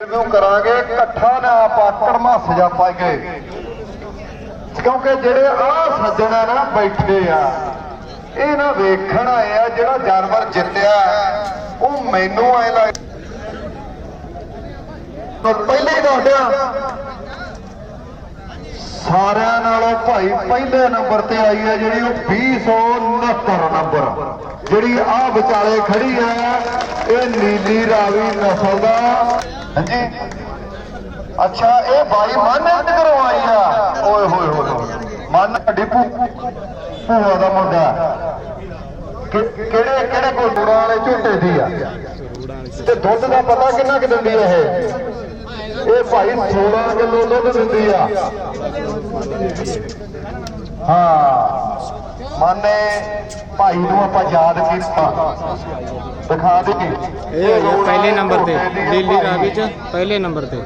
Review ਕਰਾਂਗੇ ਇਕੱਠਾ ਨਾ ਆਪਾਂ ਕੜਮਾ ਸਜਾ ਪਾਏਗੇ ਕਿਉਂਕਿ ਜਿਹੜੇ ਆ ਸੱਜਣਾ ਨਾ ਬੈਠੇ ਆ, ਇਹ ਨਾ ਵੇਖਣ ਆਏ ਆ ਜਿਹੜਾ ਜਾਨਵਰ ਜਿੱਤਿਆ ਉਹ ਮੈਨੂੰ ਐ ਲੱਗ ਪਹਿਲੇ ਹੀ ਦੱਸਿਆ ਸਾਰਿਆਂ ਨਾਲੋਂ ਭਾਈ ਪਹਿਲੇ ਨੰਬਰ ਤੇ ਆਈ ਹੈ ਜਿਹੜੀ ਉਹ 2069 ਨੰਬਰ। ਜਿਹੜੀ ਆ ਵਿਚਾਲੇ ਖੜੀ ਹੈ ਇਹ ਨੀਲੀ ਰਾਵੀ ਨਸਲ ਦਾ ਹਾਂਜੀ ਅੱਛਾ, ਇਹ ਬਾਈ ਮਨ ਕਰੋ ਆਈ ਆ। ਓਏ ਹੋਏ ਹੋਏ ਮਨ ਡਿਪੂ। ਭੂਆ ਦਾ ਮੁੰਡਾ। ਕਿਹੜੇ ਕਿਹੜੇ ਕੋਲ ਗੁੜਾਂ ਵਾਲੇ ਝੋਟੇ ਦੀ ਆ? ਤੇ ਦੁੱਧ ਦਾ ਪਤਾ ਕਿੰਨਾ ਕਿ ਦਿੰਦੀ ਆ ਇਹ? ਇਹ ਭਾਈ 16 ਕਿਲੋ ਦੁੱਧ ਦਿੰਦੀ ਆ। ਹਾਂ। ਮਾਨੇ ਭਾਈ ਨੂੰ ਆਪਾਂ ਯਾਦ ਕੀਤਾ। ਦਿਖਾ ਦੇ ਇਹ ਪਹਿਲੇ ਨੰਬਰ ਤੇ, ਦਿੱਲੀ ਰਾਵੀ ਚ ਪਹਿਲੇ ਨੰਬਰ ਤੇ।